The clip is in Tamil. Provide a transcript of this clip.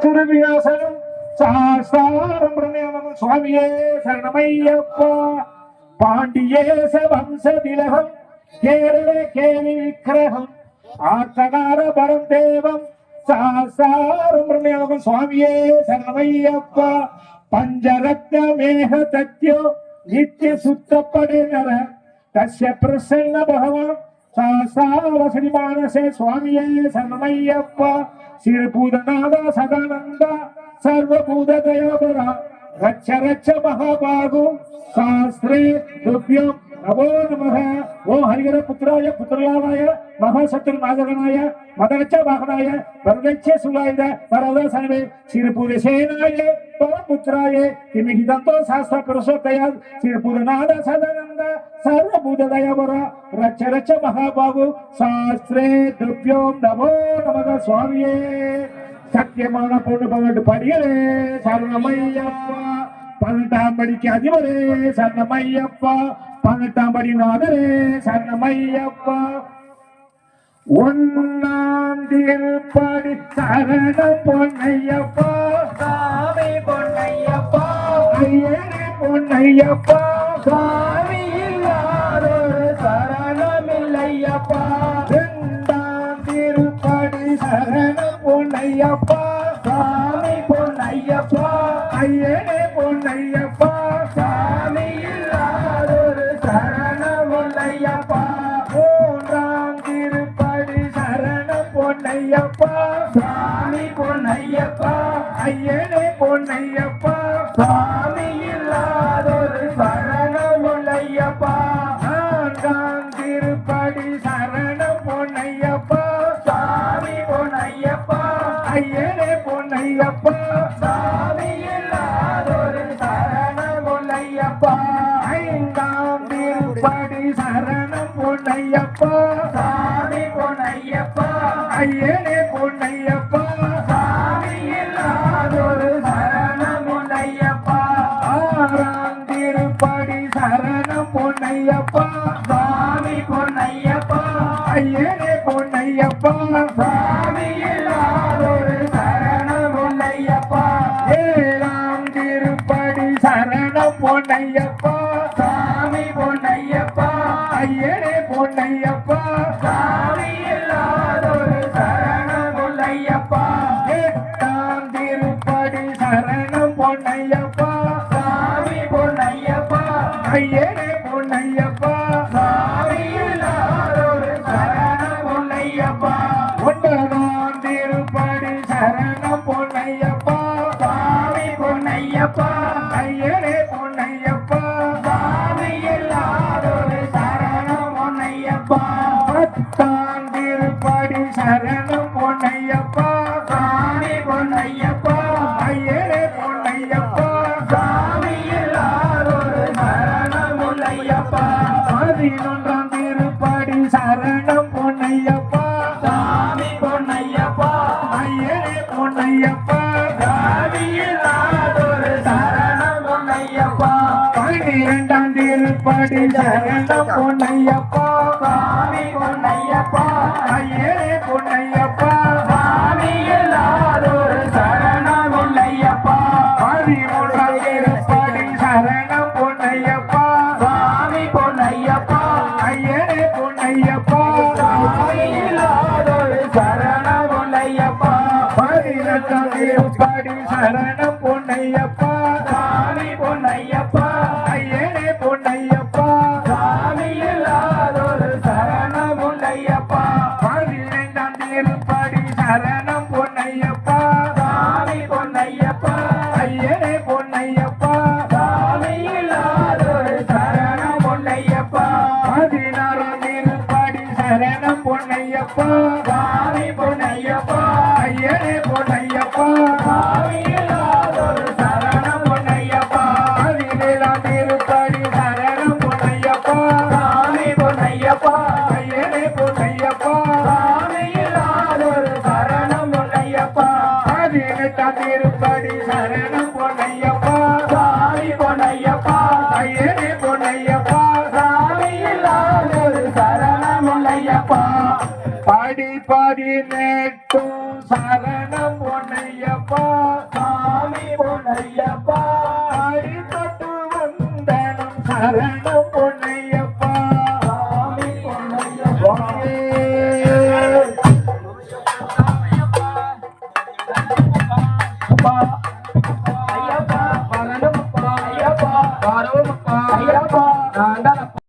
திருவியாசனம் சாஸ்தாரம் பிரணயமம் சுவாமியே சரணமையப்பா பாண்டியேச வம்ச திலகம் கேரள கேலி விக்கிரகம் ஆத்தகார பரம் தேவம் சாஸ்தாரம் பிரணயமம் சுவாமியே சரணமையப்பா பஞ்சரத்ன மேக தத்யோ நித்திய சுத்தப்படினர தஸ்ய பிரசன்ன பகவான் శ్రీమానసే స్వామి సన్నమయ్యప్ప శ్రీభూతనాథ సదానంద సర్వభూత దయాపర రచ్చ రచ్చ మహాభాగు శాస్త్రే దుభ్యం நமோ நமக ஓ ஹரிகர புத்திராய புத்திரலாவாய மகாசத்ரு நாககனாய மதரட்ச வாகனாய வரதட்ச சுலாயுத வரதாசனவே சிறுபூதசேனாய பரபுத்திராய கிமிகிதந்தோ சாஸ்திர புருஷோத்தய சிறுபூதநாத சதானந்த சர்வபூத தயாபர ரச்ச ரச்ச மகாபாபு சாஸ்திரே துப்யோம் நமோ நமக சுவாமியே சத்தியமான பொண்ணு பன்னெண்டு படிகளே சரணமையப்பா பதினெட்டாம் படிக்கு அதிபரே சரணமையப்பா. பதினெட்டாம் படி நாதரே சரணமையப்பா. ஒன்னாம் திருப்படி சரண பொன்னையப்பா. சாமி பொன்னையப்பா. ஐயனே பொன்னையப்பா. சாமி இல்லாதொரு சரணமில்லையப்பா. இரண்டாம் திருப்படி சரண பொன்னையப்பா. சாமி பொன்னையப்பா. ஐயனே பொன்னையப்பா சாமி பொன்னையப்பா ஐயனே பொன்னையப்பா சாமி இல்லாதொரு சரணமில்லையப்பா. நான்காம் திருப்படி சரணம் பொன்னையப்பா சாமி பொன்னையப்பா ஐயனே பொன்னையப்பா. சாமி இல்லாதொரு சரணமில்லையப்பா. ஐந்தாம் திருப்படி சரணம் பொன்னையப்பா சாமி பொன்னையப்பா ஐயே பொன்னையப்பா சாமி பொன்னையப்பா ஐயனே பொன்னையப்பா சாமி இல்லாதொரு சரணமில்லையப்பா ஏழாம் திருப்படி சரண பொன்னையப்பா சாமி பொன்னையப்பா ஐயனே பொன்னையப்பா. ஐயனே பொன்னையப்பா சாமி இல்லாதொரு சரணமில்லையப்பா ஒன்பதாம் திருப்படி சரண பொன்னையப்பா சாமி பொன்னையப்பா ஐயனே பொன்னையப்பா சாமி இல்லாதொரு சரணமுன்னையப்பா பத்தாம் திருப்படி சரண பொன்னையப்பா சாமி பொன்னையப்பா சரணமுல்லையப்பா பதினொன்றாம் திருப்படி சரணம் பொன்னையப்பா. சாமி பொன்னையப்பா. ஐயனே பொன்னையப்பா. சாமி இல்லாதொரு சரணமுன்னையப்பா பன்னிரெண்டாம் திருப்படி சரணம் பொன்னையப்பா. சாமி பொன்னையப்பா. ஐயனே பொன்னையப்பா பொன்னையப்பா சாமி பொன்னையப்பா ஐயனே பொன்னையப்பா. சாமி இல்லாதொரு சரணமுல்லையப்பா பதினைந்தாம் திருப்படி சரணம் பொன்னையப்பா. சாமி பொன்னையப்பா ஐயனே பொன்னையப்பா. சாமி இல்லாதொரு பதினாறாம் திருப்படி சரணம் பொன்னையப்பா. சாமி பதினெட்டாம் திருப்படி சரணம் பொன்னையப்பா சாமி பொன்னையப்பா ஐயனே பொன்னையப்பா சாமி இல்லாதொரு சரணமுல்லையப்பா. பாடி படி பதினெட்டும் சரணம் பொன்னையப்பா சாமி பொன்னையப்பா. அடி வந்தனம் சரணம் அப்பா